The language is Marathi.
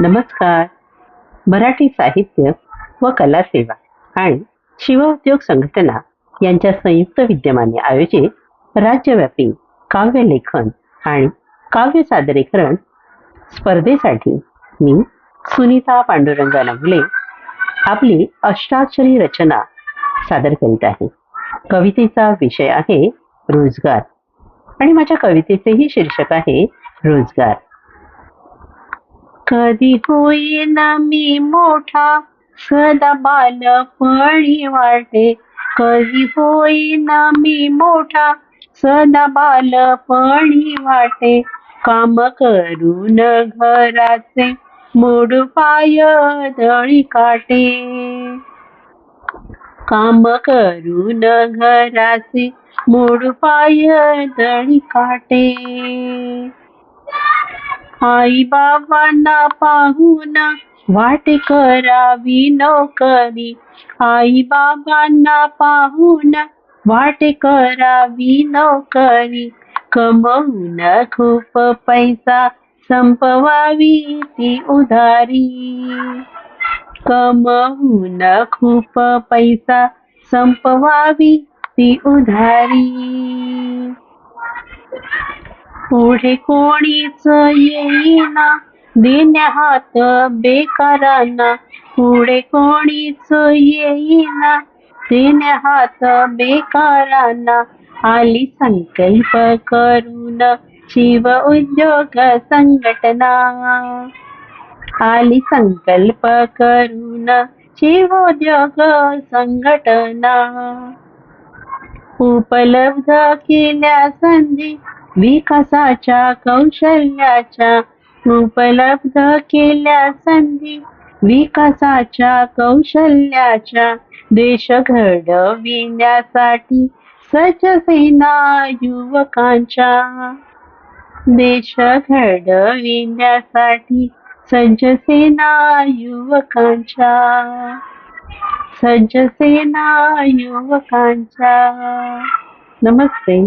नमस्कार. मराठी साहित्य व कला सेवा आणि शिवउद्योग संघटना यांच्या संयुक्त विद्यमाने आयोजित राज्यव्यापी काव्य लेखन आणि काव्य सादरीकरण स्पर्धेसाठी मी सुनीता पांडुरंग नवले आपली अष्टाक्षरी रचना सादर करीत आहे. कवितेचा विषय आहे रोजगार आणि माझ्या कवितेचेही शीर्षक आहे रोजगार. कधी होईना मी मोठा सदा बालपणी वाटे कधी होईना मी मोठा सदा बालपणी वाटे काम करून घराचे मोड पाय दळी काटे. काम करून घराचे मोड पाय दळी काटे. आई बाबांना पाहून वाट करावी नोकरी. आई बाबांना पाहून वाट करावी नोकरी. कमवून खूप पैसा संपवावी ती उधारी. कमवून खूप पैसा संपवावी ती उधारी. पुढे कोणीच येईना. देण्या हात बेकारांना. पुढे कोणीच येईना. देण्या हात बेकारांना. आली संकल्प करून. शिव उद्योग संघटना. आली संकल्प करून. शिवोद्योग संघटना. उपलब्ध केल्या संधी विकासाच्या कौशल्याच्या उपलब्ध केल्या संधी. विकासाच्या कौशल्याच्या देश घडविण्यासाठी सज्ज सेना युवकांच्या. देश घडविण्यासाठी सज्ज सेना युवकांच्या. सज्ज सेना युवकांच्या. नमस्ते.